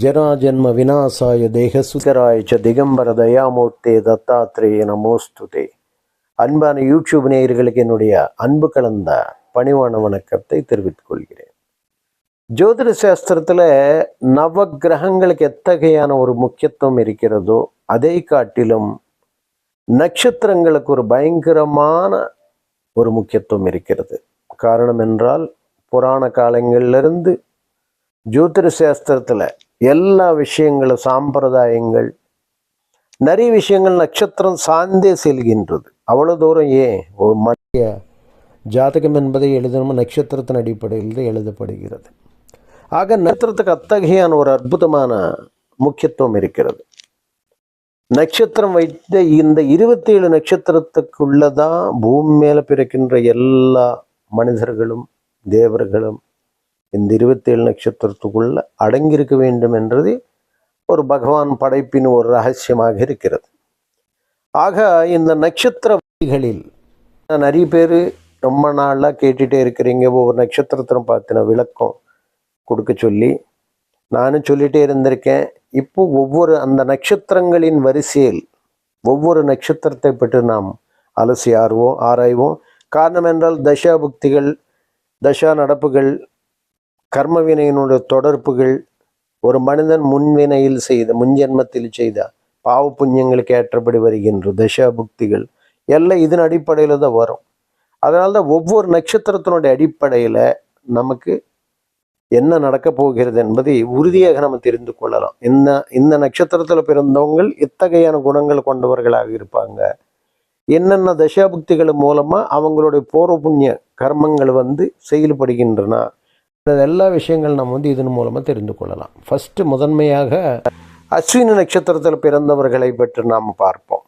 ஜராஜன்ம விநாசாய தேகசுகராய ச திகம்பர தயாமூர்த்தே தத்தாத்ரேய நமோஸ்துதே. அன்பான யூடியூப் நேயர்களுக்கு என்னுடைய அன்பு கலந்த பணிவான வணக்கத்தை தெரிவித்துக் கொள்கிறேன். ஜோதிட சாஸ்திரத்தில் நவ கிரகங்களுக்கு எத்தகையான ஒரு முக்கியத்துவம் இருக்கிறதோ அதை காட்டிலும் நட்சத்திரங்களுக்கு ஒரு பயங்கரமான ஒரு முக்கியத்துவம் இருக்கிறது. காரணம் என்றால் புராண காலங்களிலிருந்து ஜோதிட சாஸ்திரத்தில் எல்லா விஷயங்களும் சாம்பிரதாயங்கள் நிறைய விஷயங்கள் நட்சத்திரம் சார்ந்தே செல்கின்றது. அவ்வளோ தூரம் ஏன்? ஒரு மனித ஜாதகம் என்பதை எழுதணும் நட்சத்திரத்தின் அடிப்படையில் தான் எழுதப்படுகிறது. ஆக நட்சத்திரத்துக்கு அத்தகையான ஒரு அற்புதமான முக்கியத்துவம் இருக்கிறது. நட்சத்திரம் வைத்த இந்த இருபத்தி ஏழு நட்சத்திரத்துக்குள்ளதான் பூமி மேலே பிறக்கின்ற எல்லா மனிதர்களும் தேவர்களும் இந்த இருபத்தேழு நட்சத்திரத்துக்குள்ள அடங்கியிருக்க வேண்டும் என்றது ஒரு பகவான் படைப்பின் ஒரு ரகசியமாக இருக்கிறது. ஆக இந்த நட்சத்திர வழிகளில் நிறைய பேர் ரொம்ப நாளாக கேட்டுகிட்டே இருக்கிறீங்க. ஒவ்வொரு நட்சத்திரத்திலும் பார்த்தின விளக்கம் கொடுக்க சொல்லி நானும் சொல்லிகிட்டே இருந்திருக்கேன். இப்போ ஒவ்வொரு அந்த நட்சத்திரங்களின் வரிசையில் ஒவ்வொரு நட்சத்திரத்தை பற்றி நாம் அலசி ஆர்வோம் ஆராய்வோம். காரணம் என்றால் தசா புக்திகள் தசா நடப்புகள் கர்மவினையினுடைய தொடர்புகள் ஒரு மனிதன் முன்வினையில் செய்த முன்ஜென்மத்தில் செய்த பாவ புண்ணியங்களுக்கு ஏற்றபடி வருகின்ற தசா புக்திகள் எல்லாம் இதன் அடிப்படையில் தான் வரும். அதனால தான் ஒவ்வொரு நட்சத்திரத்தினுடைய அடிப்படையில் நமக்கு என்ன நடக்க போகிறது என்பதை உறுதியாக நம்ம தெரிந்து கொள்ளலாம். இந்த இந்த நட்சத்திரத்தில் பிறந்தவங்கள் இத்தகையான குணங்கள் கொண்டவர்களாக இருப்பாங்க. என்னென்ன தசாபக்திகள் மூலமாக அவங்களுடைய பூர்வ புண்ணிய கர்மங்கள் வந்து செயல்படுகின்றன. இந்த எல்லா விஷயங்கள் நம்ம வந்து இதன் மூலமாக தெரிந்து கொள்ளலாம். ஃபஸ்ட்டு முதன்மையாக அஸ்வினி நட்சத்திரத்தில் பிறந்தவர்களை பற்றி நாம் பார்ப்போம்.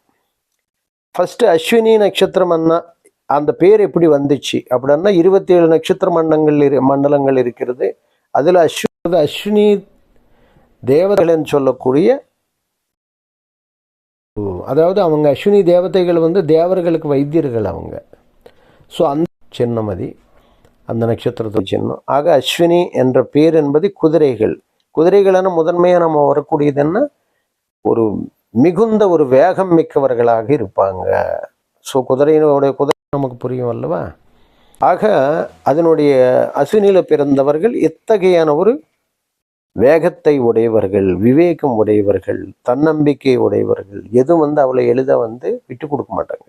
ஃபஸ்ட்டு அஸ்வினி நட்சத்திரம் என்ன? அந்த பேர் எப்படி வந்துச்சு? அப்படின்னா இருபத்தி ஏழு நட்சத்திர மண்டங்கள் இரு மண்டலங்கள் இருக்கிறது. அதில் அஸ்வினி அஸ்வினி தேவதைன்னு சொல்லக்கூடிய அதாவது அவங்க அஸ்வினி தேவதைகள் வந்து தேவர்களுக்கு வைத்தியர்கள் அவங்க. ஸோ அந்த சின்னமதி அந்த நட்சத்திரத்து சின்னம். ஆக அஸ்வினி என்ற பேர் என்பது குதிரைகள். குதிரைகளான முதன்மையாக நம்ம வரக்கூடியது என்ன? ஒரு மிகுந்த ஒரு வேகம் மிக்கவர்களாக இருப்பாங்க. ஸோ குதிரையினுடைய குதிரை நமக்கு புரியும் அல்லவா? ஆக அதனுடைய அஸ்வினியில் பிறந்தவர்கள் எத்தகையான ஒரு வேகத்தை உடையவர்கள் விவேகம் உடையவர்கள் தன்னம்பிக்கை உடையவர்கள் எதுவும் வந்து அவளை எளித வந்து விட்டு கொடுக்க மாட்டாங்க.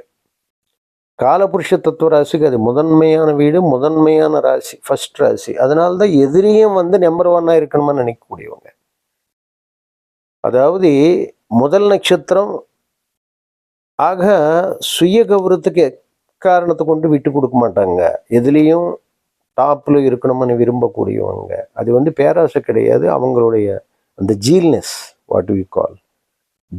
காலபுருஷ தத்துவ ராசிக்கு அது முதன்மையான வீடு முதன்மையான ராசி ஃபர்ஸ்ட் ராசி. அதனால தான் எதிரியும் வந்து நம்பர் ஒன்னாக இருக்கணுமா நினைக்கக்கூடியவங்க. அதாவது முதல் நட்சத்திரம் ஆக சுய கௌரவத்துக்கு எக்காரணத்தை கொண்டு விட்டு கொடுக்க மாட்டாங்க. எதுலேயும் டாப்பில் இருக்கணும்னு விரும்பக்கூடியவங்க. அது வந்து பேராசை கிடையாது. அவங்களுடைய அந்த ஜீல்னஸ் வாட் வி கால்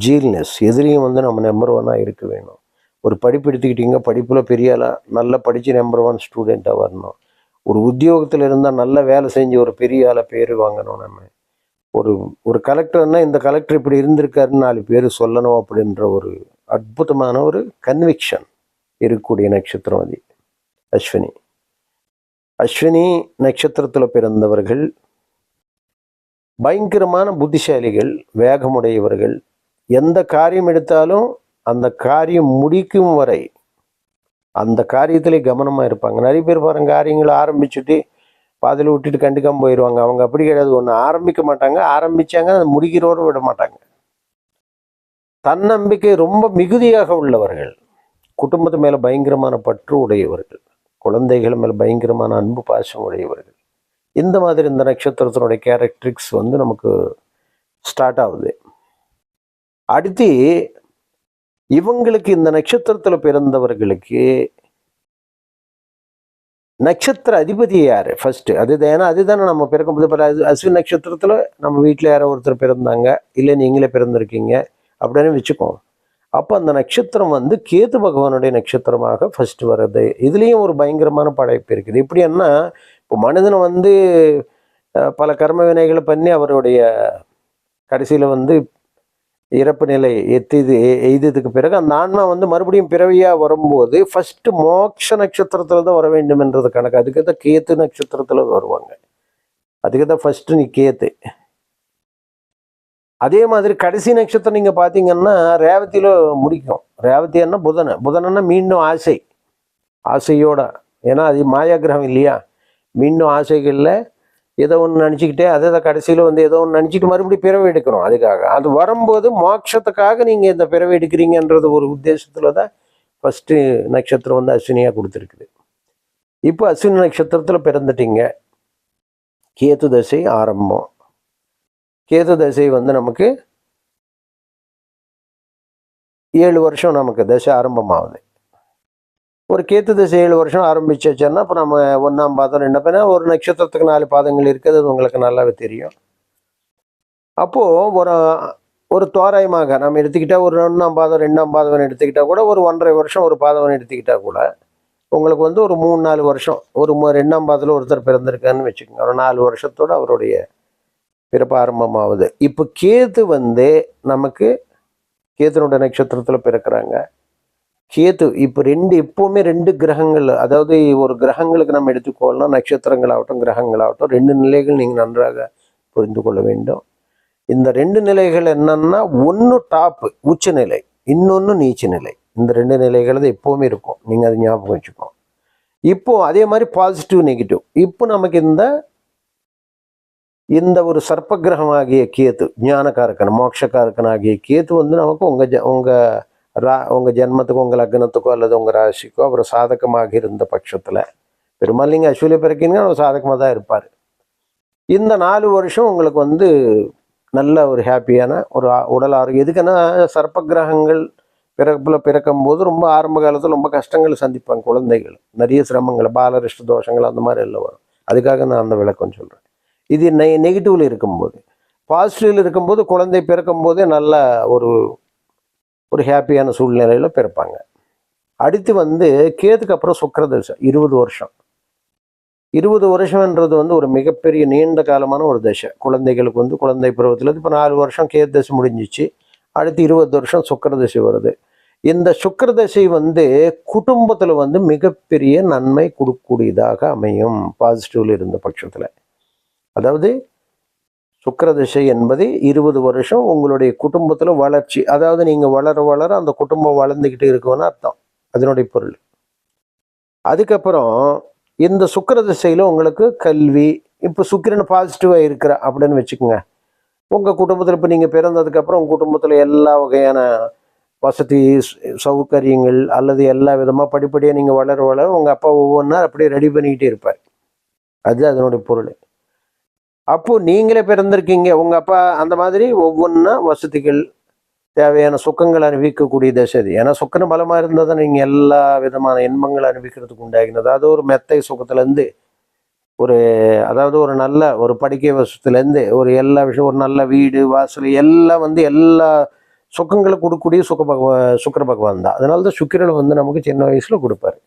ஜீல்னஸ். எதிரியும் வந்து நம்ம நம்பர் ஒன்னாக இருக்க வேணும். ஒரு படிப்பு எடுத்துக்கிட்டீங்க படிப்பில் பெரிய ஆளாக நல்லா படித்து நம்பர் ஒன் ஸ்டூடெண்ட்டாக வரணும். ஒரு உத்தியோகத்தில் இருந்தால் நல்ல வேலை செஞ்சு ஒரு பெரிய ஆளை பேர் வாங்கணும் நம்ம. ஒரு ஒரு கலெக்டர்னால் இந்த கலெக்டர் இப்படி இருந்திருக்காருன்னு நாலு பேர் சொல்லணும் அப்படின்ற ஒரு அற்புதமான ஒரு கன்விக்ஷன் இருக்கக்கூடிய நட்சத்திரம் அது. அஸ்வினி. அஸ்வினி நட்சத்திரத்தில் பிறந்தவர்கள் பயங்கரமான புத்திசாலிகள் வேகமுடையவர்கள். எந்த காரியம் எடுத்தாலும் அந்த காரியம் முடிக்கும் வரை அந்த காரியத்திலே கவனமாக இருப்பாங்க. நிறைய பேர் பாருங்க காரியங்களை ஆரம்பிச்சுட்டு பாதையில் விட்டுட்டு கண்டுக்காமல் போயிடுவாங்க அவங்க அப்படி கிடையாது. ஒன்று ஆரம்பிக்க மாட்டாங்க. ஆரம்பிச்சாங்க அதை முடிக்கிறோடு விட மாட்டாங்க. தன்னம்பிக்கை ரொம்ப மிகுதியாக உள்ளவர்கள் குடும்பத்து மேலே பயங்கரமான பற்று உடையவர்கள். குழந்தைகள் மேல் பயங்கரமான அன்பு பாசம் உடையவர்கள். இந்த மாதிரி இந்த நட்சத்திரத்தினுடைய கேரக்டரிக்ஸ் வந்து நமக்கு ஸ்டார்ட் ஆகுது. அடுத்து இவங்களுக்கு இந்த நட்சத்திரத்தில் பிறந்தவர்களுக்கு நட்சத்திர அதிபதி யார்? ஃபர்ஸ்ட் அது ஏன்னா அதுதானே நம்ம பிறக்கும்போது இப்போ அஸ்வின் நட்சத்திரத்தில் நம்ம வீட்டில் யாரோ ஒருத்தர் பிறந்தாங்க இல்லை நீங்களே பிறந்திருக்கீங்க அப்படின்னு வச்சுக்கோம் அப்போ அந்த நட்சத்திரம் வந்து கேது பகவானுடைய நட்சத்திரமாக ஃபஸ்ட்டு வர்றது. இதுலேயும் ஒரு பயங்கரமான படைப்பு இருக்குது. எப்படின்னா இப்போ மனிதனை வந்து பல கர்ம வினைகளை பண்ணி அவருடைய கடைசியில் வந்து இறப்பு நிலை எத்திது எய்ததுக்கு பிறகு அந்த ஆன்மா வந்து மறுபடியும் பிறவியாக வரும்போது ஃபஸ்ட்டு மோட்ச நட்சத்திரத்தில் தான் வர வேண்டும் என்றது கணக்கு. அதுக்கு தான் கேத்து நட்சத்திரத்தில் வருவாங்க. அதுக்கு தான் ஃபஸ்ட்டு நீ கேத்து அதே மாதிரி கடைசி நட்சத்திரம் நீங்கள் பார்த்தீங்கன்னா ரேவதியில் முடிக்கும். ரேவத்தைன்னா புதனை. புதனன்னா மீண்டும் ஆசை. ஆசையோட. ஏன்னா அது மாயா கிரகம் இல்லையா? மீண்டும் ஆசைகளில் ஏதோ ஒன்று நினச்சிக்கிட்டே அதை தான் கடைசியில் வந்து ஏதோ ஒன்று நினச்சிட்டு மறுபடியும் பிறவை எடுக்கணும். அதுக்காக. அது வரும்போது மோட்சத்துக்காக நீங்கள் இந்த பிறவை எடுக்கிறீங்கன்றது ஒரு உத்தேசத்தில் தான் ஃபஸ்ட்டு நட்சத்திரம் வந்து அஸ்வினியாக கொடுத்துருக்குது. இப்போ அஸ்வினி நட்சத்திரத்தில் பிறந்துட்டீங்க. கேத்து தசை ஆரம்பம். கேது தசை வந்து நமக்கு ஏழு வருஷம் நமக்கு தசை ஆரம்பமாகுது. ஒரு கேத்து திசை ஏழு வருஷம் ஆரம்பிச்சாச்சுன்னா இப்போ நம்ம ஒன்றாம் பாதம் ரெண்டு பேனா ஒரு நட்சத்திரத்துக்கு நாலு பாதங்கள் இருக்குது உங்களுக்கு நல்லாவே தெரியும். அப்போது ஒரு ஒரு தோராயமாக நம்ம எடுத்துக்கிட்டால் ஒரு ஒன்றாம் பாதம் ரெண்டாம் பாதவன் எடுத்துக்கிட்டால் கூட ஒரு ஒன்றரை வருஷம் ஒரு பாதவன் எடுத்துக்கிட்டால் கூட உங்களுக்கு வந்து ஒரு மூணு நாலு வருஷம் ஒரு ரெண்டாம் பாதத்தில் ஒருத்தர் பிறந்திருக்காருன்னு வச்சுக்கோங்க. ஒரு நாலு வருஷத்தோடு அவருடைய பிறப்பு ஆரம்பமாகுது இப்போ கேது வந்து நமக்கு கேதுனுடைய நட்சத்திரத்தில் பிறக்கிறாங்க. கேது இப்போ ரெண்டு எப்போவுமே ரெண்டு கிரகங்கள் அதாவது ஒரு கிரகங்களுக்கு நம்ம எடுத்துக்கொள்ளலாம் நட்சத்திரங்களாகட்டும் கிரகங்களாகட்டும் ரெண்டு நிலைகள் நீங்கள் நன்றாக புரிந்து கொள்ள வேண்டும். இந்த ரெண்டு நிலைகள் என்னன்னா ஒன்று டாப்பு உச்ச நிலை இன்னொன்று நீச்ச நிலை. இந்த ரெண்டு நிலைகள் தான் எப்போவுமே இருக்கும். நீங்கள் அதை ஞாபகம் வச்சுக்கோங்க இப்போ அதே மாதிரி பாசிட்டிவ் நெகட்டிவ் இப்போ நமக்கு இந்த இந்த ஒரு சர்ப்ப கிரகமாகிய கேத்து ஞானக்காரக்கன் மோட்சக்காரக்கன் ஆகிய கேத்து வந்து நமக்கு உங்கள் ஜ உங்கள் ரா உங்கள் ஜென்மத்துக்கோ உங்கள் லக்னத்துக்கோ அல்லது உங்கள் ராசிக்கோ அவர் சாதகமாக இருந்த பட்சத்தில் பெரும்பாலும் நீங்கள் அஸ்விலி பிறக்கீங்கன்னா அவர் சாதகமாக தான் இருப்பார். இந்த நாலு வருஷம் உங்களுக்கு வந்து நல்ல ஒரு ஹாப்பியான ஒரு உடல் ஆரோக்கியம். எதுக்குன்னா சர்ப்ப கிரகங்கள் பிறப்பில் பிறக்கும்போது ரொம்ப ஆரம்ப காலத்தில் ரொம்ப கஷ்டங்கள் சந்திப்பாங்க குழந்தைகள். நிறைய சிரமங்கள் பாலரிஷ்ட தோஷங்கள் அந்த மாதிரி எல்லாம் வரும். அதுக்காக நான் அந்த விளக்கம் சொல்கிறேன் இது நெ நெகட்டிவில் இருக்கும்போது. பாசிட்டிவில் இருக்கும்போது குழந்தை பிறக்கும் போதே நல்ல ஒரு ஒரு ஹாப்பியான சூழ்நிலையில் பிறப்பாங்க. அடுத்து வந்து கேதுக்கு அப்புறம் சுக்கரதசை இருபது வருஷம். இருபது வருஷம்ன்றது வந்து ஒரு மிகப்பெரிய நீண்ட காலமான ஒரு தசை. குழந்தைகளுக்கு வந்து குழந்தை பருவத்தில் இப்போ நாலு வருஷம் கேது தசை முடிஞ்சிச்சு. அடுத்து இருபது வருஷம் சுக்கரதசை வருது. இந்த சுக்கரதசை வந்து குடும்பத்தில் வந்து மிகப்பெரிய நன்மை கொடுக்கக்கூடியதாக அமையும். பாசிட்டிவில் இருந்த பட்சத்தில். அதாவது சுக்கிரதசை என்பது இருபது வருஷம் உங்களுடைய குடும்பத்தில் வளர்ச்சி அதாவது நீங்கள் வளர வளர அந்த குடும்பம் வளர்ந்துக்கிட்டு இருக்குன்னு அர்த்தம் அதனுடைய பொருள். அதுக்கப்புறம் இந்த சுக்கிரதசையில் உங்களுக்கு கல்வி இப்போ சுக்கிரன் பாசிட்டிவாக இருக்கிற அப்படின்னு வச்சுக்கோங்க. உங்கள் குடும்பத்தில் இப்போ நீங்கள் பிறந்ததுக்கப்புறம் உங்கள் குடும்பத்தில் எல்லா வகையான வசதி சௌகரியங்கள் அல்லது எல்லா விதமாக படிப்படியாக நீங்கள் வளர வளர உங்கள் அப்பா ஒவ்வொன்றா அப்படியே ரெடி பண்ணிக்கிட்டே இருப்பார். அது அதனுடைய பொருள். அப்போ நீங்களே பிறந்திருக்கீங்க. உங்க அப்பா அந்த மாதிரி ஒவ்வொன்றா வசதிகள் தேவையான சுக்கங்கள் அனுபவிக்கக்கூடிய தசை அது. ஏன்னா சுக்கரம் பலமா இருந்தால் தான் நீங்கள் எல்லா விதமான இன்பங்கள் அனுபவிக்கிறதுக்கு உண்டாகினது. அதாவது ஒரு மெத்தை சுகத்துலேருந்து ஒரு அதாவது ஒரு நல்ல ஒரு படிக்கை வசத்துலேருந்து ஒரு எல்லா விஷயம் ஒரு நல்ல வீடு வாசல் எல்லாம் வந்து எல்லா சுக்கங்களை கொடுக்கக்கூடிய சுக்க பகவா சுக்கர பகவான் தான். அதனால தான் சுக்கிரன் வந்து நமக்கு சின்ன வயசில் கொடுப்பாரு.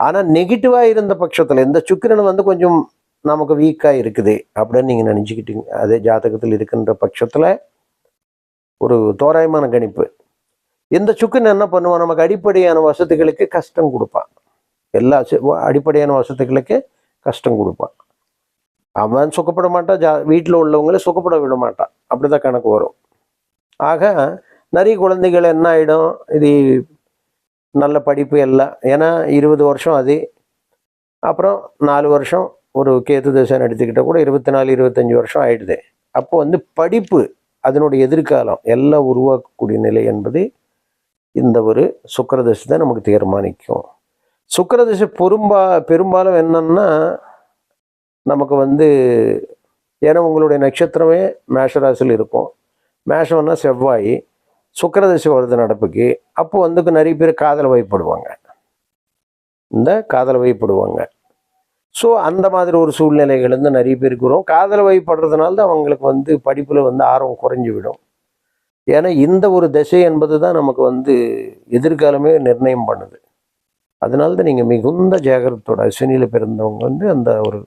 ஆனால் நெகட்டிவாக இருந்த பட்சத்தில் இந்த சுக்கிரன் வந்து கொஞ்சம் நமக்கு வீக்காக இருக்குது அப்படின்னு நீங்கள் நினச்சிக்கிட்டீங்க. அதே ஜாதகத்தில் இருக்கின்ற பட்சத்தில் ஒரு தோராயமான கணிப்பு. இந்த சுக்குன்னு என்ன பண்ணுவான்? நமக்கு அடிப்படையான வசதிகளுக்கு கஷ்டம் கொடுப்பான். எல்லா சு- அடிப்படையான வசதிகளுக்கு கஷ்டம் கொடுப்பான். அவன் சுகப்பட மாட்டான். ஜா வீட்டில் உள்ளவங்களே சுகப்பட விட மாட்டான். அப்படிதான் கணக்கு வரும். ஆக நிறைய குழந்தைகள் என்ன ஆகிடும் இது நல்ல படிப்பு எல்லாம். ஏன்னா இருபது வருஷம் அது. அப்புறம் நாலு வருஷம் ஒரு கேத்து தசைன்னு எடுத்துக்கிட்டால் கூட இருபத்தி நாலு இருபத்தஞ்சி வருஷம் ஆயிடுது. அப்போ வந்து படிப்பு அதனுடைய எதிர்காலம் எல்லாம் உருவாக்கக்கூடிய நிலை என்பது இந்த ஒரு சுக்கரதசை தான் நமக்கு தீர்மானிக்கும். சுக்கரதசை பெரும்பா பெரும்பாலும் என்னன்னா நமக்கு வந்து ஏன்னா உங்களுடைய நட்சத்திரமே மேஷராசியில் இருக்கும். மேஷம்னா செவ்வாய் சுக்கரதசை வருது நடப்புக்கு அப்போ வந்து நிறைய பேர் காதல் வயப்படுவாங்க. இந்த காதல் வயப்படுவாங்க. ஸோ அந்த மாதிரி ஒரு சூழ்நிலைகள் வந்து நிறைய பேருக்கு வரும் காதல் வயப்படுறதுனால தான் அவங்களுக்கு வந்து படிப்பில் வந்து ஆர்வம் குறைஞ்சி விடும் ஏன்னா இந்த ஒரு திசை என்பது தான் நமக்கு வந்து எதிர்காலமே நிர்ணயம் பண்ணுது. அதனால தான் நீங்கள் மிகுந்த ஜாகிரத்தோட அஸ்வினியில் பிறந்தவங்க வந்து அந்த ஒரு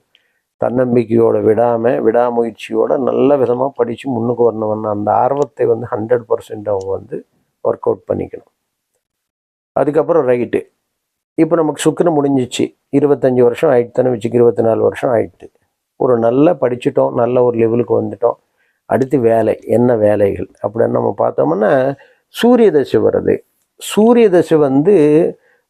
தன்னம்பிக்கையோட விடாமல் விடாமுயற்சியோட நல்ல விதமாக படித்து முன்னுக்கு வரணும்னு அந்த ஆர்வத்தை வந்து ஹண்ட்ரட் பர்சன்ட் அவங்க வந்து ஒர்க் அவுட் பண்ணிக்கணும். அதுக்கப்புறம் ரைட்டு இப்போ நமக்கு சுக்கரம் முடிஞ்சிச்சு. இருபத்தஞ்சி வருஷம் ஆயிடுத்தானே வச்சுக்கு இருபத்தி நாலு வருஷம் ஆயிட்டு. ஒரு நல்ல படிச்சிட்டோம் நல்ல ஒரு லெவலுக்கு வந்துட்டோம். அடுத்து வேலை என்ன வேலைகள் அப்படின்னு நம்ம பார்த்தோம்னா சூரிய தசை வருது. சூரிய தசை வந்து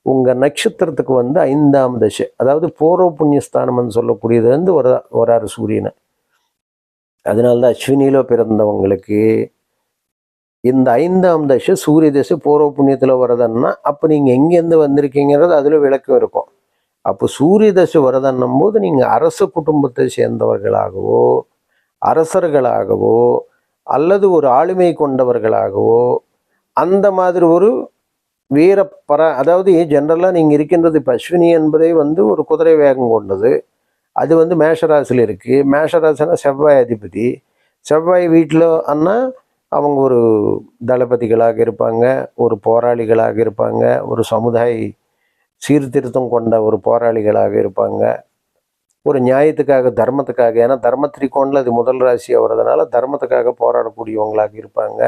உங்கள் நட்சத்திரத்துக்கு வந்து ஐந்தாம் தசை. அதாவது பூர்வ புண்ணியஸ்தானம்னு சொல்லக்கூடியது வந்து ஒரு வராரு சூரியனை. அதனால்தான் அஸ்வினியில பிறந்தவங்களுக்கு இந்த ஐந்தாம் தசை சூரிய தசை பூர்வ புண்ணியத்தில் வரதுன்னா அப்போ நீங்கள் எங்கேருந்து வந்திருக்கீங்கிறது அதில் விளக்கம் இருக்கும். அப்போ சூரிய தசை வரதன்னும் போது நீங்கள் அரச குடும்பத்தை சேர்ந்தவர்களாகவோ அரசர்களாகவோ அல்லது ஒரு ஆளுமை கொண்டவர்களாகவோ அந்த மாதிரி ஒரு வீர பர அதாவது ஜென்ரலாக நீங்கள் இருக்கின்றது இப்போ அஸ்வினி என்பதே வந்து ஒரு குதிரை வேகம் கொண்டது. அது வந்து மேஷராசியில் இருக்குது மேஷராசினா செவ்வாய் அதிபதி. செவ்வாய் வீட்டில் அண்ணா அவங்க ஒரு தளபதிகளாக இருப்பாங்க ஒரு போராளிகளாக இருப்பாங்க ஒரு சமுதாய சீர்திருத்தம் கொண்ட ஒரு போராளிகளாக இருப்பாங்க. ஒரு நியாயத்துக்காக தர்மத்துக்காக ஏன்னா தர்ம திரிகோணில் அது முதல் ராசியாக வர்றதுனால தர்மத்துக்காக போராடக்கூடியவங்களாக இருப்பாங்க.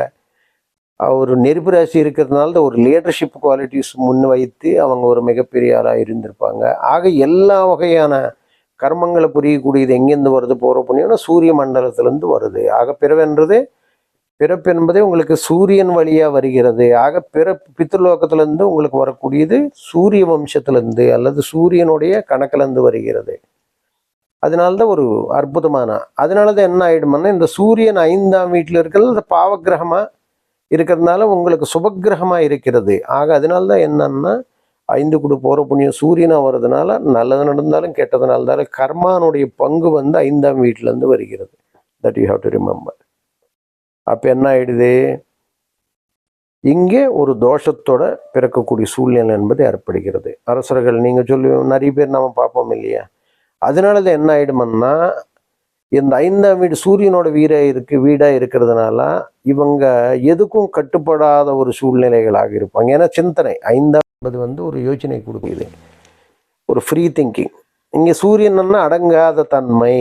ஒரு நெருப்பு ராசி இருக்கிறதுனால தான் ஒரு லீடர்ஷிப் குவாலிட்டிஸ் முன் வைத்து அவங்க ஒரு மிகப்பெரிய ஆளாக இருந்திருப்பாங்க. ஆக எல்லா வகையான கர்மங்களை புரியக்கூடியது எங்கேருந்து வருது போகிற புண்ணியம்னா சூரிய மண்டலத்திலேருந்து வருது. ஆக பிறவென்றது பிறப்பு என்பதே உங்களுக்கு சூரியன் வழியாக வருகிறது. ஆக பிறப்பு பித்ருலோகத்திலேருந்து உங்களுக்கு வரக்கூடியது சூரிய வம்சத்திலேருந்து அல்லது சூரியனுடைய கணக்கிலேருந்து வருகிறது. அதனால்தான் ஒரு அற்புதமான அதனால தான் என்ன ஆயிடுமான்னா இந்த சூரியன் ஐந்தாம் வீட்டில் இருக்கிறது இந்த பாவக்கிரகமாக இருக்கிறதுனால உங்களுக்கு சுபக்கிரகமாக இருக்கிறது. ஆக அதனால தான் என்னன்னா ஐந்து குடு போகிற புண்ணியம் சூரியனாக வர்றதுனால நல்லது நடந்தாலும் கெட்டது நடந்தாலும் கர்மானுடைய பங்கு வந்து ஐந்தாம் வீட்டிலேருந்து வருகிறது. That you have to remember அப்போ என்ன ஆயிடுது? இங்கே ஒரு தோஷத்தோட பிறக்கக்கூடிய சூழ்நிலை என்பது ஏற்படுகிறது. அரசர்கள் நீங்கள் சொல்லி நிறைய பேர் நம்ம பார்ப்போம் இல்லையா? அதனால தான் என்ன ஆயிடுமன்னா இந்த ஐந்தாம் வீடு சூரியனோட வீர இருக்கு வீடாக இருக்கிறதுனால இவங்க எதுக்கும் கட்டுப்படாத ஒரு சூழ்நிலைகளாக இருப்பாங்க. ஏன்னா சிந்தனை. ஐந்தாம்பது வந்து ஒரு யோசனை கொடுக்குது. ஒரு ஃப்ரீ திங்கிங் இங்கே சூரியன்னா அடங்காத தன்மை.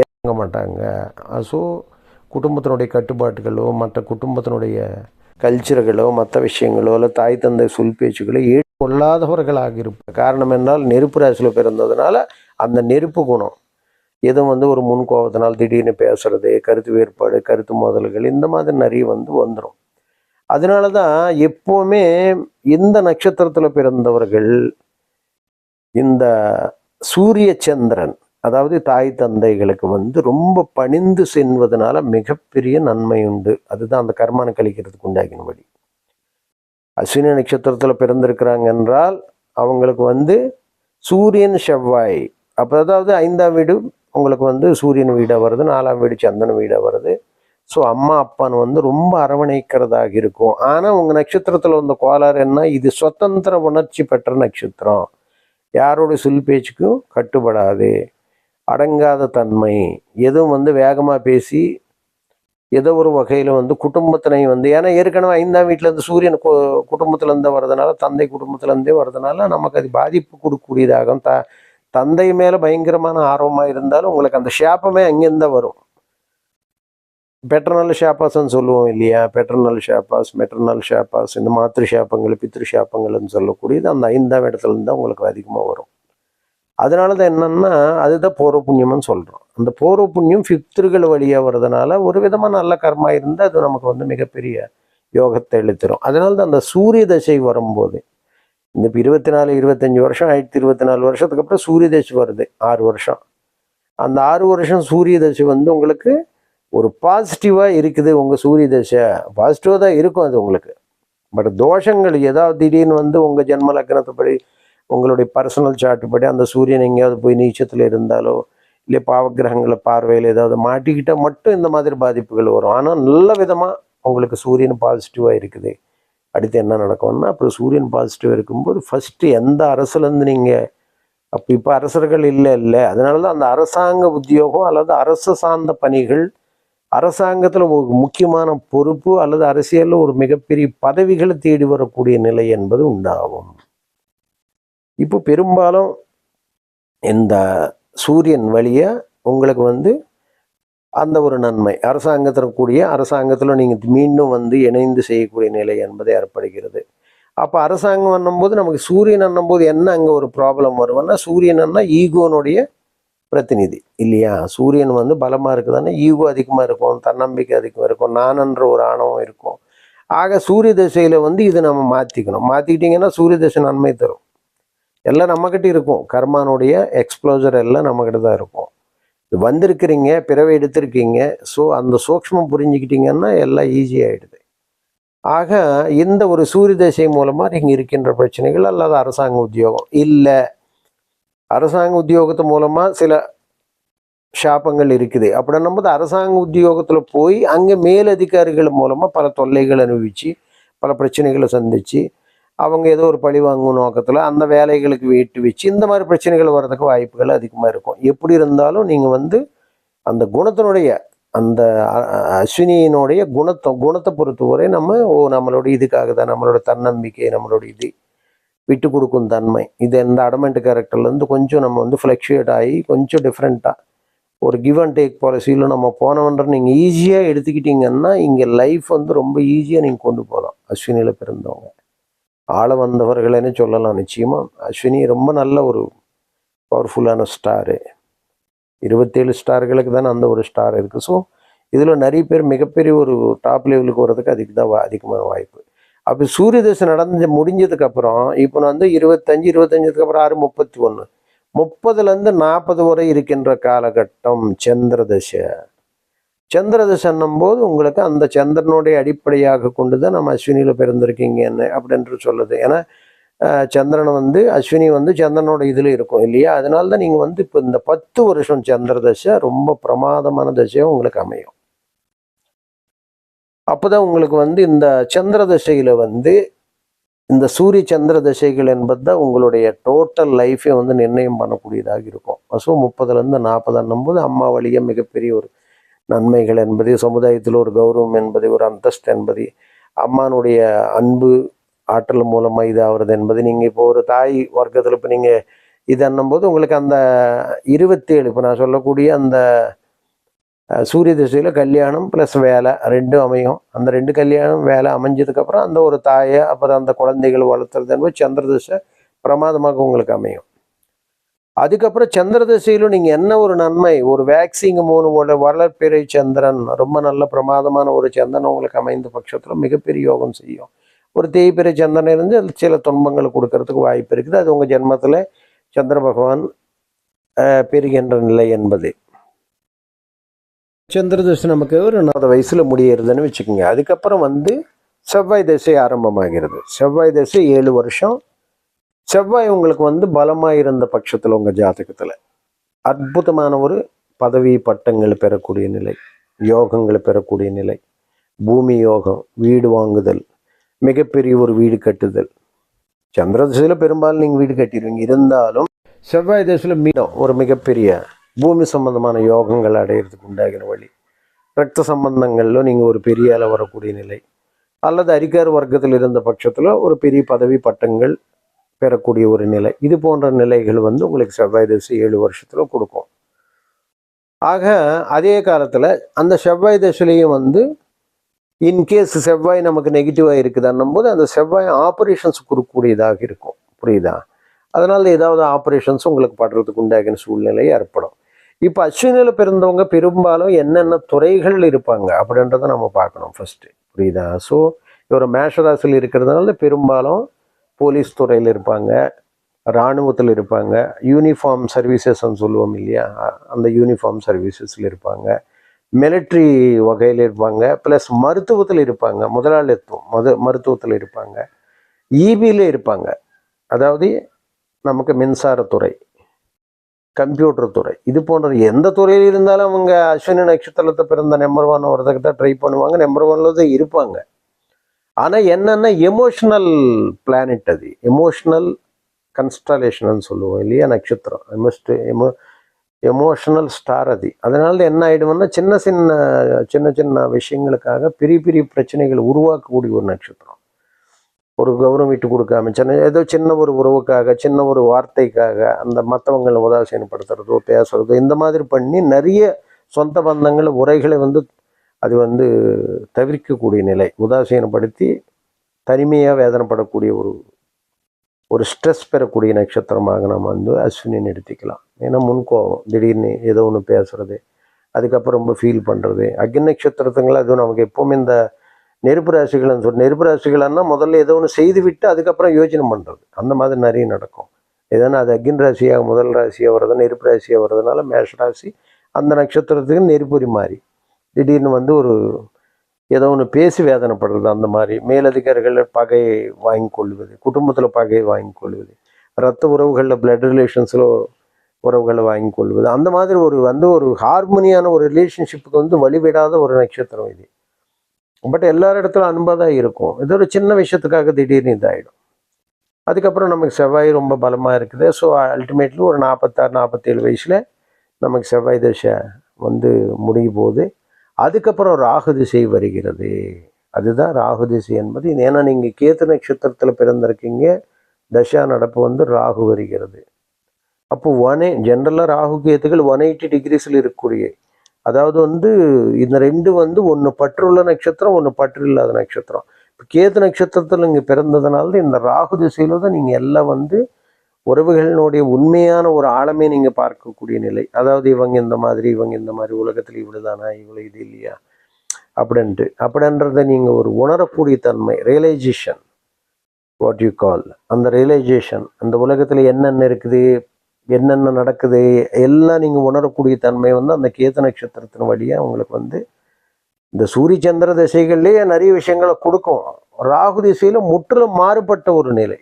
ஏங்க மாட்டாங்க? ஸோ குடும்பத்தினுடைய கட்டுப்பாட்டுகளோ மற்ற குடும்பத்தினுடைய கல்ச்சர்களோ மற்ற விஷயங்களோ இல்லை தாய் தந்தை சொல் பேச்சுகளோ ஏற்றுக்கொள்ளாதவர்களாக இருப்பார் காரணம் என்றால் நெருப்பு ராசியில் பிறந்ததுனால அந்த நெருப்பு குணம். எதுவும் வந்து ஒரு முன் கோபத்தினால் திடீர்னு பேசுறது கருத்து வேறுபாடு கருத்து மோதல்கள் இந்த மாதிரி நிறைய வந்து வந்துடும் அதனால தான் எப்போவுமே இந்த நட்சத்திரத்தில் பிறந்தவர்கள் இந்த சூரிய சந்திரன் அதாவது தாய் தந்தைகளுக்கு வந்து ரொம்ப பணிந்து செல்வதனால மிகப்பெரிய நன்மை உண்டு. அதுதான் அந்த கர்மானு கழிக்கிறதுக்கு உண்டாகினபடி அஸ்வினி நட்சத்திரத்தில் பிறந்திருக்கிறாங்க என்றால் அவங்களுக்கு வந்து சூரியன் செவ்வாய். அப்போ அதாவது ஐந்தாம் வீடு உங்களுக்கு வந்து சூரியன் வீடாக வருது நாலாம் வீடு சந்தன வீடாக வருது. ஸோ அம்மா அப்பான்னு வந்து ரொம்ப அரவணைக்கிறதாக இருக்கும். ஆனால் உங்கள் நட்சத்திரத்தில் வந்த கோளாறு என்ன? இது சுதந்திர உணர்ச்சி பெற்ற நட்சத்திரம். யாரோட சொல் பேச்சுக்கும் கட்டுப்படாது. அடங்காத தன்மை. எதுவும் வந்து வேகமாக பேசி ஏதோ ஒரு வகையில் வந்து குடும்பத்தினை வந்து ஏன்னா ஏற்கனவே ஐந்தாம் வீட்டிலேருந்து சூரியன் கு குடும்பத்துலேருந்து வர்றதுனால தந்தை குடும்பத்துலேருந்தே வர்றதுனால நமக்கு அது பாதிப்பு கொடுக்கக்கூடியதாகும் த தந்தை மேலே பயங்கரமான ஆர்வமாக இருந்தாலும் உங்களுக்கு அந்த ஷாப்பமே அங்கேருந்து வரும். பெட்டர்னல் ஷாப்பாஸ்ன்னு சொல்லுவோம் இல்லையா? பெட்டர்னல் ஷாப்பாஸ் மெட்டர்னல் ஷாப்பாஸ் இந்த மாத்திரு ஷாப்பங்கள் பித்திரு ஷாப்பங்கள்னு சொல்லக்கூடியது அந்த ஐந்தாம் இடத்துலேருந்து தான் உங்களுக்கு அதிகமாக வரும். அதனால தான் என்னன்னா அதுதான் பூர்வ புண்ணியம்னு சொல்கிறோம் அந்த பூர்வ புண்ணியம் பித்ருகள் வழியாக வர்றதுனால ஒரு விதமாக நல்ல கர்மா இருந்தால் அது நமக்கு வந்து மிகப்பெரிய யோகத்தை எழுத்துரும் அதனால தான் அந்த சூரிய தசை வரும்போது இந்த இப்போ இருபத்தி நாலு இருபத்தஞ்சி வருஷம் ஆயிரத்தி இருபத்தி நாலு வருஷத்துக்கு அப்புறம் சூரிய தசை வருது ஆறு வருஷம். அந்த ஆறு வருஷம் சூரிய தசை வந்து உங்களுக்கு ஒரு பாசிட்டிவாக இருக்குது உங்கள் சூரிய தசை. பாசிட்டிவாக தான் இருக்கும் அது உங்களுக்கு. பட் தோஷங்கள் ஏதாவது திடீர்னு வந்து உங்கள் ஜென்ம லக்னத்தைப்படி உங்களுடைய பர்சனல் சார்ட் படி அந்த சூரியன் எங்கேயாவது போய் நீச்சத்தில் இருந்தாலோ இல்லை பாவக்கிரகங்களை பார்வையில் ஏதாவது மாட்டிக்கிட்டால் மட்டும் இந்த மாதிரி பாதிப்புகள் வரும். ஆனால் நல்ல விதமாக உங்களுக்கு சூரியன் பாசிட்டிவாக இருக்குது. அடுத்து என்ன நடக்கும்னா அப்புறம் சூரியன் பாசிட்டிவாக இருக்கும்போது ஃபஸ்ட்டு எந்த அரசுலேருந்து நீங்கள் அப்போ இப்போ அரசர்கள் இல்லை இல்லை. அதனால தான் அந்த அரசாங்க உத்தியோகம் அல்லது அரசு சார்ந்த பணிகள் அரசாங்கத்தில் ஒரு முக்கியமான பொறுப்பு அல்லது அரசியலில் ஒரு மிகப்பெரிய பதவிகளை தேடி வரக்கூடிய நிலை என்பது உண்டாகும். இப்போ பெரும்பாலும் இந்த சூரியன் வழியாக உங்களுக்கு வந்து அந்த ஒரு நன்மை. அரசாங்கத்தில் கூடிய அரசாங்கத்தில் நீங்கள் மீண்டும் வந்து இணைந்து செய்யக்கூடிய நிலை என்பதை ஏற்படுகிறது. அப்போ அரசாங்கம் பண்ணும்போது நமக்கு சூரியன் அண்ணும்போது என்ன அங்கே ஒரு ப்ராப்ளம் வரும்னா அண்ணா ஈகோனுடைய பிரதிநிதி இல்லையா? சூரியன் வந்து பலமாக இருக்குதுன்னா ஈகோ அதிகமாக இருக்கும் தன்னம்பிக்கை அதிகமாக இருக்கும் நானன்ற ஒரு ஆணவம் இருக்கும். ஆக சூரிய திசையில் வந்து இது நம்ம மாற்றிக்கணும் மாற்றிக்கிட்டிங்கன்னா சூரிய திசை நன்மை தரும். எல்லாம் நம்மக்கிட்ட இருக்கும். கர்மானுடைய எக்ஸ்ப்ளோஜர் எல்லாம் நம்மக்கிட்ட தான் இருக்கும். வந்திருக்கிறீங்க பிறவை எடுத்திருக்கீங்க. ஸோ அந்த சூக்ஷ்மம் புரிஞ்சுக்கிட்டீங்கன்னா எல்லாம் ஈஸியாகிடுது ஆக இந்த ஒரு சூரிய தசை மூலமாக நீங்கள் இருக்கின்ற பிரச்சனைகள் அல்லாத அரசாங்க உத்தியோகம். இல்லை அரசாங்க உத்தியோகத்து மூலமாக சில ஷாபங்கள் இருக்குது. அப்படின்னும் போது அரசாங்க உத்தியோகத்தில் போய் அங்கே மேலதிகாரிகள் மூலமாக பல தொல்லைகள் அனுபவித்து பல பிரச்சனைகளை சந்தித்து அவங்க ஏதோ ஒரு பழி வாங்கும் நோக்கத்தில் அந்த வேலைகளுக்கு வீட்டு வச்சு இந்த மாதிரி பிரச்சனைகள் வர்றதுக்கு வாய்ப்புகள் அதிகமாக இருக்கும். எப்படி இருந்தாலும் நீங்கள் வந்து அந்த குணத்தினுடைய அந்த அஸ்வினியினுடைய குணத்தை குணத்தை பொறுத்தவரை நம்ம ஓ நம்மளோட இதுக்காக தான் நம்மளோட தன்னம்பிக்கை நம்மளோட இது விட்டு கொடுக்கும் தன்மை. இது இந்த அடமெண்ட் கேரக்டர்லேருந்து கொஞ்சம் நம்ம வந்து ஃப்ளக்ஷுவேட் ஆகி கொஞ்சம் டிஃப்ரெண்ட்டாக ஒரு கிவ் அண்ட் டேக் பாலிசியில் நம்ம போனவன்ற நீங்கள் ஈஸியாக எடுத்துக்கிட்டிங்கன்னா இங்கே லைஃப் வந்து ரொம்ப ஈஸியாக நீங்கள் கொண்டு போகலாம் அஸ்வினியில் பிறந்தவங்க. ஆள வந்தவர்களேன்னு சொல்லலாம். நிச்சயமாக அஸ்வினி ரொம்ப நல்ல ஒரு பவர்ஃபுல்லான ஸ்டாரு இருபத்தேழு ஸ்டார்களுக்கு தானே அந்த ஒரு ஸ்டார் இருக்குது ஸோ இதில் நிறைய பேர் மிகப்பெரிய ஒரு டாப் லெவலுக்கு வர்றதுக்கு அதுக்கு தான் வா- அதிகமான வாய்ப்பு. அப்போ சூரிய தசை நடந்து முடிஞ்சதுக்கப்புறம் இப்போ நான் வந்து இருபத்தஞ்சு இருபத்தஞ்சதுக்கு அப்புறம் ஆறு முப்பத்தி ஒன்று முப்பதுலேருந்து நாற்பது வரை இருக்கின்ற காலகட்டம் சந்திர தசை. சந்திர தசைன்னும் போது உங்களுக்கு அந்த சந்திரனுடைய அடிப்படையாக கொண்டு தான் நம்ம அஸ்வினியில் பிறந்திருக்கீங்கன்னு அப்படின்று சொல்லுது. ஏன்னா சந்திரன் வந்து அஸ்வினி வந்து சந்திரனோட இதில் இருக்கும் இல்லையா? அதனால தான் நீங்கள் வந்து இப்போ இந்த பத்து வருஷம் சந்திர தசை ரொம்ப பிரமாதமான தசையாக உங்களுக்கு அமையும். அப்போதான் உங்களுக்கு வந்து இந்த சந்திர தசையில் வந்து இந்த சூரிய சந்திர தசைகள் என்பது தான் உங்களுடைய டோட்டல் லைஃபை வந்து நிர்ணயம் பண்ணக்கூடியதாக இருக்கும். ஸோ முப்பதுலேருந்து நாற்பது போது அம்மா வழியாக மிகப்பெரிய ஒரு நன்மைகள் என்பது சமுதாயத்தில் ஒரு கௌரவம் என்பது ஒரு அந்தஸ்து என்பது அம்மானுடைய அன்பு ஆற்றல் மூலமாக இது ஆகிறது என்பது. நீங்கள் இப்போ ஒரு தாய் வர்க்கத்தில் இப்போ நீங்கள் இது போது உங்களுக்கு அந்த இருபத்தேழு இப்போ நான் சொல்லக்கூடிய அந்த சூரிய திசையில் கல்யாணம் ப்ளஸ் வேலை ரெண்டும் அமையும். அந்த ரெண்டு கல்யாணம் வேலை அமைஞ்சதுக்கப்புறம் அந்த ஒரு தாயை அப்புறம் அந்த குழந்தைகள் வளர்த்துறது என்பது சந்திர திசை பிரமாதமாக உங்களுக்கு அமையும். அதுக்கப்புறம் சந்திர திசையிலும் நீங்கள் என்ன ஒரு நன்மை? ஒரு வேக்சிங் மூணு போல வளர்ப்பிறை சந்திரன் ரொம்ப நல்ல பிரமாதமான ஒரு சந்திரன் உங்களுக்கு அமைந்த பட்சத்தில் மிகப்பெரிய யோகம் செய்யும். ஒரு தேய்பிறை சந்திரன் இருந்து அது சில துன்பங்களை கொடுக்கறதுக்கு வாய்ப்பு இருக்குது. அது உங்கள் ஜென்மத்தில் சந்திர பகவான் பெறுகின்ற நிலை என்பது. சந்திர தசை நமக்கு ஒரு நாற்பது வயசில் முடியறதுன்னு வச்சுக்கோங்க. அதுக்கப்புறம் வந்து செவ்வாய் தசை ஆரம்பமாகிறது. செவ்வாய் தசை ஏழு வருஷம் செவ்வாய் உங்களுக்கு வந்து பலமாக இருந்த பட்சத்தில் உங்கள் ஜாதகத்தில். அற்புதமான ஒரு பதவி பட்டங்கள் பெறக்கூடிய நிலை யோகங்களை பெறக்கூடிய நிலை பூமி யோகம் வீடு வாங்குதல் மிகப்பெரிய ஒரு வீடு கட்டுதல். சந்திர திசையில் பெரும்பாலும் நீங்கள் வீடு கட்டிடுவீங்க இருந்தாலும் செவ்வாய் திசையில் மீண்டும் ஒரு மிகப்பெரிய பூமி சம்பந்தமான யோகங்கள் அடையிறதுக்கு உண்டாகிற வழி. ரத்த சம்பந்தங்களில் நீங்கள் ஒரு பெரிய அளவு வரக்கூடிய நிலை. அல்லது அரிக்கார் வர்க்கத்தில் இருந்த பட்சத்தில் ஒரு பெரிய பதவி பட்டங்கள் பெறக்கூடிய ஒரு நிலை. இது போன்ற நிலைகள் வந்து உங்களுக்கு செவ்வாய் தசை ஏழு வருஷத்தில் கொடுக்கும். ஆக அதே காலத்தில் அந்த செவ்வாய் தசையிலையும் வந்து இன்கேஸ் செவ்வாய் நமக்கு நெகட்டிவாக இருக்குதான்னும் போது அந்த செவ்வாய் ஆப்ரேஷன்ஸ் கொடுக்கக்கூடியதாக இருக்கும். புரியுதா? அதனால் ஏதாவது ஆப்ரேஷன்ஸ் உங்களுக்கு படுறதுக்கு உண்டாகின சூழ்நிலை ஏற்படும். இப்போ அஸ்வினியில் பிறந்தவங்க பெரும்பாலும் என்னென்ன துறைகள் இருப்பாங்க அப்படின்றத நம்ம பார்க்கணும் ஃபஸ்ட்டு புரியுதா? ஸோ இவர் மேஷராசியில் இருக்கிறதுனால பெரும்பாலும் போலீஸ் துறையில் இருப்பாங்க இராணுவத்தில் இருப்பாங்க யூனிஃபார்ம் சர்வீசஸ்ன்னு சொல்லுவோம் இல்லையா? அந்த யூனிஃபார்ம் சர்வீசஸில் இருப்பாங்க. மிலிட்ரி வகையில் இருப்பாங்க ப்ளஸ் மருத்துவத்தில் இருப்பாங்க முதலாளித்துவம் மது மருத்துவத்தில் இருப்பாங்க. ஈபியில் இருப்பாங்க. அதாவது நமக்கு மின்சாரத்துறை கம்ப்யூட்டர் துறை இது போன்ற எந்த துறையில் இருந்தாலும் அவங்க அஸ்வினி நட்சத்திரத்தை பிறந்த நம்பர் ஒன் வரதுக்கு தான் ட்ரை பண்ணுவாங்க நம்பர் ஒன்ல தான் இருப்பாங்க. ஆனால் என்னென்னா எமோஷ்னல் பிளானட் அது. எமோஷ்னல் கன்ஸ்டலேஷன் சொல்லுவோம் இல்லையா நட்சத்திரம். எமோஸ்ட் எமோ எமோஷனல் ஸ்டார் அது. அதனால என்ன ஆயிடும்னா சின்ன சின்ன சின்ன சின்ன விஷயங்களுக்காக பெரிய பெரிய பிரச்சனைகளை உருவாக்கக்கூடிய ஒரு நட்சத்திரம். ஒரு கௌரவம் விட்டு கொடுக்காம சின்ன ஏதோ சின்ன ஒரு உறவுக்காக சின்ன ஒரு வார்த்தைக்காக அந்த மற்றவங்களை உதாசீனப்படுத்துறதோ பேசுறதோ இந்த மாதிரி பண்ணி நிறைய சொந்த பந்தங்கள் உரைகளை வந்து அது வந்து தவிர்க்கக்கூடிய நிலை உதாசீனப்படுத்தி தனிமையாக வேதனைப்படக்கூடிய ஒரு ஒரு ஸ்ட்ரெஸ் பெறக்கூடிய நட்சத்திரமாக நம்ம வந்து அஸ்வினின்னு எடுத்துக்கலாம். ஏன்னா முன்கோபம் திடீர்னு ஏதோ ஒன்று பேசுகிறது அதுக்கப்புறம் ரொம்ப ஃபீல் பண்ணுறது அக்னி நட்சத்திரத்துங்களா அதுவும் நமக்கு எப்போவுமே இந்த நெருப்பு ராசிகள்னு சொல்லி நெருப்பு ராசிகள்னா முதல்ல ஏதோ ஒன்று செய்து விட்டு அதுக்கப்புறம் யோஜனை பண்ணுறது அந்த மாதிரி நிறைய நடக்கும். ஏதனா அது அக்னி ராசியாக முதல் ராசியாக வர்றது நெருப்பு ராசியாக வர்றதுனால மேஷ ராசி அந்த நட்சத்திரத்துக்கு நெருப்புரி மாதிரி திடீர்னு வந்து ஒரு ஏதோ ஒன்று பேசி வேதனைப்படுறது அந்த மாதிரி. மேலதிகாரிகள் பகையை வாங்கி கொள்வது குடும்பத்தில் பகையை வாங்கி கொள்வது ரத்த உறவுகளில் பிளட் ரிலேஷன்ஸில் உறவுகளை வாங்கி கொள்வது. அந்த மாதிரி ஒரு வந்து ஒரு ஹார்மோனியான ஒரு ரிலேஷன்ஷிப்புக்கு வந்து வழிவிடாத ஒரு நட்சத்திரம் இது. பட் எல்லார் இடத்துல அன்பாக தான் இருக்கும். இது ஒரு சின்ன விஷயத்துக்காக திடீர்னு இதாகிடும் அதுக்கப்புறம் நமக்கு செவ்வாய் ரொம்ப பலமாக இருக்குது. ஸோ அல்டிமேட்லி ஒரு நாற்பத்தாறு நாற்பத்தேழு வயசில் நமக்கு செவ்வாய் தசை வந்து முடிய போகுது. அதுக்கப்புறம் ராகு திசை வருகிறது. அதுதான் ராகு திசை என்பது. ஏன்னா நீங்கள் கேத்து நட்சத்திரத்தில் பிறந்திருக்கீங்க. தசா நடப்பு வந்து ராகு வருகிறது. அப்போ ஒன் ஜென்ரலாக ராகு கேத்துகள் ஒன் எயிட்டி டிகிரிஸில் இருக்கக்கூடிய அதாவது வந்து இந்த ரெண்டு வந்து ஒன்று பற்றுள்ள நட்சத்திரம் ஒன்று பற்று இல்லாத நட்சத்திரம். இப்போ கேத்து நட்சத்திரத்தில் இங்கே பிறந்ததுனால தான் இந்த ராகு திசையில் தான் நீங்கள் எல்லாம் வந்து உறவுகளினுடைய உண்மையான ஒரு ஆழமே நீங்கள் பார்க்கக்கூடிய நிலை. அதாவது இவங்க இந்த மாதிரி இவங்க இந்த மாதிரி உலகத்தில் இவ்வளோதானா இவ்வளோ இது இல்லையா? அப்படின்ட்டு. அப்படின்றத நீங்கள் ஒரு உணரக்கூடிய தன்மை ரியலைசேஷன் வாட் யூ கால் அந்த ரியலைசேஷன் அந்த உலகத்தில் என்னென்ன இருக்குது என்னென்ன நடக்குது எல்லாம் நீங்கள் உணரக்கூடிய தன்மை வந்து அந்த கேத்து நட்சத்திரத்தின் வழியாக உங்களுக்கு வந்து இந்த சூரிய சந்திர திசைகள்லேயே நிறைய விஷயங்களை கொடுக்கும். ராகு திசையில் முற்றிலும் மாறுபட்ட ஒரு நிலை.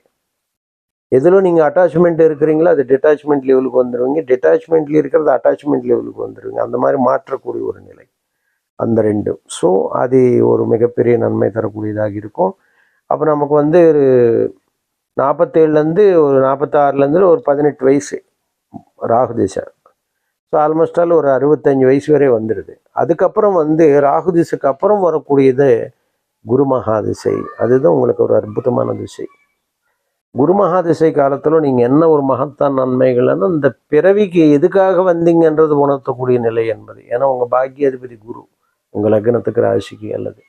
எதில் நீங்கள் அட்டாச்மெண்ட் இருக்கிறீங்களோ அது டிட்டாச்மெண்ட் லெவலுக்கு வந்துடுவீங்க டிட்டாச்மெண்ட்ல இருக்கிறது அட்டாச்மெண்ட் லெவலுக்கு வந்துடுவீங்க அந்த மாதிரி மாற்றக்கூடிய ஒரு நிலை. அந்த ரெண்டும் ஸோ அது ஒரு மிகப்பெரிய நன்மை தரக்கூடியதாக இருக்கும். அப்போ நமக்கு வந்து ஒரு நாற்பத்தேழுலேருந்து ஒரு நாற்பத்தாறுலேருந்து ஒரு பதினெட்டு வயசு ராகு திசை. ஸோ ஆல்மோஸ்ட் ஆல் ஒரு அறுபத்தஞ்சு வயசு வரை வந்துடுது அதுக்கப்புறம் வந்து ராகு திசைக்கு அப்புறம் வரக்கூடியது குரு மகா திசை. அதுதான் உங்களுக்கு ஒரு அற்புதமான திசை. குரு மகாதிசை காலத்தில் நீங்கள் என்ன ஒரு மகத்தான் நன்மைகள்னா இந்த பிறவிக்கு எதுக்காக வந்தீங்கன்றது உணர்த்தக்கூடிய நிலை என்பது. ஏன்னா உங்கள் பாக்கியாதிபதி குரு உங்கள் லக்னத்துக்கு ராசிக்கு அல்லது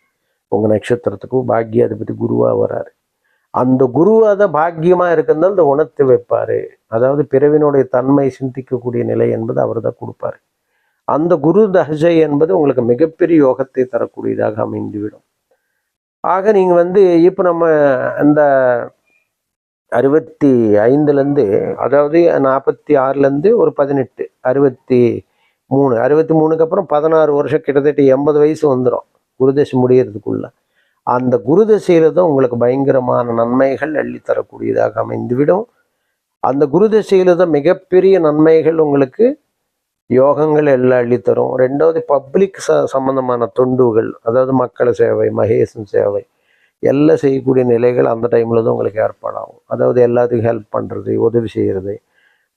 உங்கள் நட்சத்திரத்துக்கும் பாக்கியாதிபதி குருவாக வராரு. அந்த குரு அதை பாக்கியமாக இருக்கிறதால் இந்த உணர்த்தி வைப்பார். அதாவது பிறவினுடைய தன்மை சிந்திக்கக்கூடிய நிலை என்பது அவர் தான் கொடுப்பார். அந்த குரு தஹஜை என்பது உங்களுக்கு மிகப்பெரிய யோகத்தை தரக்கூடியதாக அமைந்துவிடும். ஆக நீங்கள் வந்து இப்போ நம்ம அந்த அறுபத்தி ஐந்துலேருந்து அதாவது நாற்பத்தி ஆறுலேருந்து ஒரு பதினெட்டு அறுபத்தி மூணு அறுபத்தி மூணுக்கு அப்புறம் பதினாறு வருஷம் கிட்டத்தட்ட எண்பது வயசு வந்துடும் குருதசை முடிகிறதுக்குள்ள அந்த குருதசையில் தான் உங்களுக்கு பயங்கரமான நன்மைகள் அள்ளித்தரக்கூடியதாக அமைந்துவிடும். அந்த குருதசையில் தான் மிகப்பெரிய நன்மைகள் உங்களுக்கு யோகங்கள் எல்லாம் அள்ளித்தரும் ரெண்டாவது பப்ளிக் ச சம்மந்தமான தொண்டுகள் அதாவது மக்கள் சேவை மகேசன் சேவை எல்லாம் செய்யக்கூடிய நிலைகள் அந்த டைமில் தான் உங்களுக்கு ஏற்பாடாகும். அதாவது எல்லாத்துக்கும் ஹெல்ப் பண்ணுறது உதவி செய்கிறது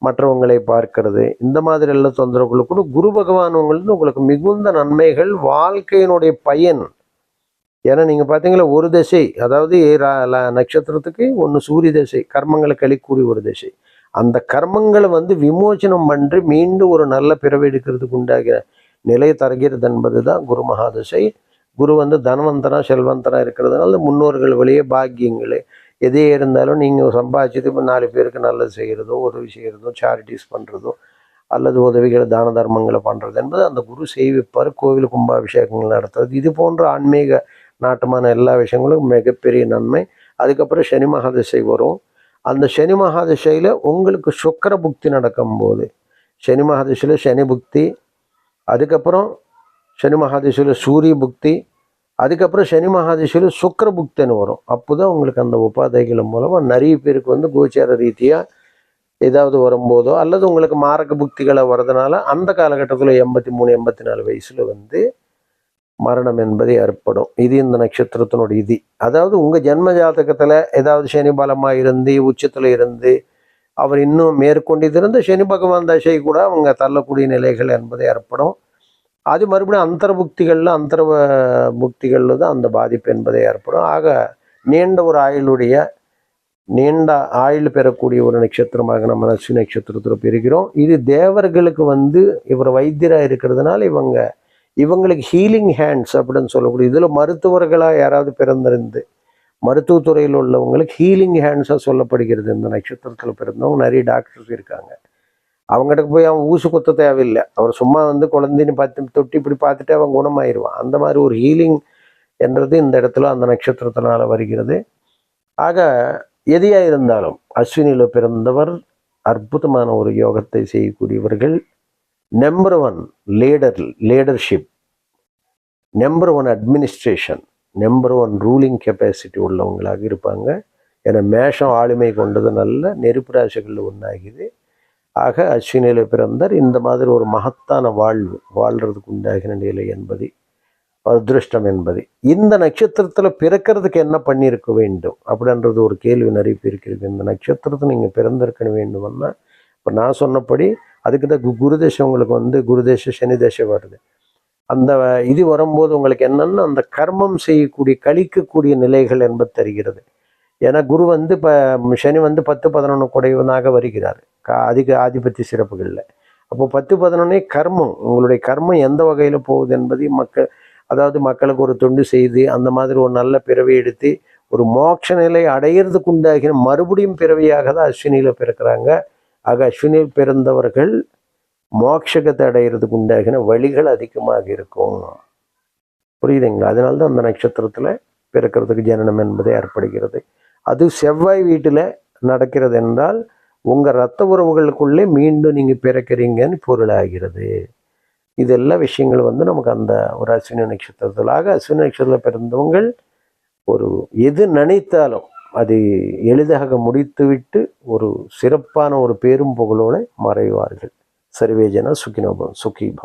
மற்றவங்களை பார்க்கறது இந்த மாதிரி எல்லாம் தொந்தரவுகளுக்கு கூட குரு பகவான் உங்களுக்கு உங்களுக்கு மிகுந்த நன்மைகள் வாழ்க்கையினுடைய பயன். ஏன்னா நீங்கள் பார்த்தீங்களா ஒரு திசை அதாவது ரா- நட்சத்திரத்துக்கு ஒன்று சூரிய திசை கர்மங்களை கழிக்கூடிய ஒரு திசை. அந்த கர்மங்களை வந்து விமோச்சனம் பண்ணி மீண்டும் ஒரு நல்ல பிறவி எடுக்கிறதுக்கு உண்டாகிற நிலையை தருகிறது என்பது தான் குரு மகாதிசை குரு வந்து தனவந்தனா செல்வந்தனா இருக்கிறதுனால முன்னோர்கள் வழியே பாக்கியங்களே எதே இருந்தாலும் நீங்கள் சம்பாதிச்சது இப்போ நாலு பேருக்கு நல்லது செய்கிறதோ உதவி செய்கிறதோ சேரிட்டிஸ் பண்ணுறதோ அல்லது உதவிகளை தான தர்மங்களை பண்ணுறது என்பது அந்த குரு செய்விப்பார். கோவில் கும்பாபிஷேகங்கள் நடத்துறது. இது போன்ற ஆன்மீக நாட்டமான எல்லா விஷயங்களும் மிகப்பெரிய நன்மை. அதுக்கப்புறம் சனி மகாதிசை வரும். அந்த சனி மகாதிசையில் உங்களுக்கு சுக்கர புக்தி நடக்கும்போது சனி மகாதிசையில் சனி புக்தி அதுக்கப்புறம் சனி மகாதிசையில் சூரிய புக்தி அதுக்கப்புறம் சனி மகாதிசையில் சுக்கர புக்தின்னு வரும். அப்போ தான் உங்களுக்கு அந்த உபாதைகள் மூலமாக நிறைய பேருக்கு வந்து கோச்சார ரீதியாக ஏதாவது வரும்போதோ அல்லது உங்களுக்கு மாரக புக்திகளை வர்றதுனால அந்த காலகட்டத்தில் எண்பத்தி மூணு எண்பத்தி நாலு வயசில் வந்து மரணம் என்பது ஏற்படும். இது இந்த நட்சத்திரத்தினோட இது அதாவது உங்கள் ஜென்ம ஜாதகத்தில் ஏதாவது சனி பலமாக இருந்து உச்சத்தில் இருந்து அவர் இன்னும் மேற்கொண்டு இருந்து சனி பகவான் தசை கூட அவங்க தள்ளக்கூடிய நிலைகள் என்பது ஏற்படும். அது மறுபடியும் அந்தரபுக்திகளில் அந்தர புக்திகளில் தான் அந்த பாதிப்பு என்பதை ஏற்படும். ஆக நீண்ட ஒரு ஆயுளுடைய நீண்ட ஆயுள் பெறக்கூடிய ஒரு நட்சத்திரமாக நம்ம அஸ்வினி நட்சத்திரத்தில் பெறுகிறோம். இது தேவர்களுக்கு வந்து இவர் வைத்தியராக இருக்கிறதுனால இவங்க இவங்களுக்கு ஹீலிங் ஹேண்ட்ஸ் அப்படின்னு சொல்லக்கூடிய இதில் மருத்துவர்களாக யாராவது பிறந்திருந்து மருத்துவத்துறையில் உள்ளவங்களுக்கு ஹீலிங் ஹேண்ட்ஸாக சொல்லப்படுகிறது. இந்த நட்சத்திரத்தில் பிறந்தவங்க நிறைய டாக்டர்ஸ் இருக்காங்க. அவங்ககிட்ட போய் அவன் ஊசு குத்த தேவையில்லை. அவர் சும்மா வந்து குழந்தைன்னு பார்த்து தொட்டி இப்படி பார்த்துட்டு அவன் குணமாயிருவான். அந்த மாதிரி ஒரு ஹீலிங் என்றது இந்த இடத்துல அந்த நட்சத்திரத்தினால வருகிறது. ஆக எதையாக இருந்தாலும் அஸ்வினியில் பிறந்தவர் அற்புதமான ஒரு யோகத்தை செய்யக்கூடியவர்கள். Number one leader leadership number one administration number one ruling capacity உள்ளவங்களாக இருப்பாங்க. ஏன்னா மேஷம் ஆளுமை கொண்டது நல்ல நெருப்பு ராசிகளில் ஒன்றாகுது ஆக அஸ்வினியில் பிறந்தார். இந்த மாதிரி ஒரு மகத்தான வாழ்வு வாழ்கிறதுக்கு உண்டாகின நிலை என்பது அதிருஷ்டம் என்பது. இந்த நட்சத்திரத்தில் பிறக்கிறதுக்கு என்ன பண்ணியிருக்க வேண்டும்? அப்படின்றது ஒரு கேள்வி நிறைய பேருக்கு இந்த நட்சத்திரத்தை நீங்கள் பிறந்திருக்க வேண்டும்னா இப்போ நான் சொன்னபடி அதுக்கு தான் கு- உங்களுக்கு வந்து குருதேச சனி வருது. அந்த இது வரும்போது உங்களுக்கு என்னென்னா அந்த கர்மம் செய்யக்கூடிய கழிக்கக்கூடிய நிலைகள் என்பது தெரிகிறது. ஏன்னா குரு வந்து இப்போ சனி வந்து பத்து பதினொன்று குடைவனாக வருகிறார். கா அதிக ஆதிபத்திய சிறப்புகளில். அப்போ பத்து பதினொன்னே கர்மம் உங்களுடைய கர்மம் எந்த வகையில் போகுது என்பதை மக்கள் அதாவது மக்களுக்கு ஒரு தொண்டு செய்து அந்த மாதிரி ஒரு நல்ல பிறவி எடுத்து ஒரு மோட்ச நிலை அடையிறதுக்கு உண்டாகின மறுபடியும் பிறவியாக தான் அஸ்வினியில் பிறக்கிறாங்க. ஆக அஸ்வினியில் பிறந்தவர்கள் மோட்சகத்தை அடையிறதுக்கு உண்டாகின வழிகள் அதிகமாக இருக்கும். புரியுதுங்களா? அதனால தான் அந்த நட்சத்திரத்தில் பிறக்கிறதுக்கு ஜனனம் என்பது ஏற்படுகிறது. அது செவ்வாய் வீட்டில் நடக்கிறது என்றால் உங்கள் ரத்த உறவுகளுக்குள்ளே மீண்டும் நீங்கள் பிறக்கிறீங்கன்னு பொருளாகிறது. இதெல்லாம் விஷயங்கள் வந்து நமக்கு அந்த ஒரு அஸ்வினி நட்சத்திரத்தில் ஆக அஸ்வினி நட்சத்திரத்தில் பிறந்தவங்கள் ஒரு எது நினைத்தாலும் அது எளிதாக முடித்துவிட்டு ஒரு சிறப்பான ஒரு பேரும் புகழோடு மறைவார்கள். சர்வேஜன சுகினோபம் சுகி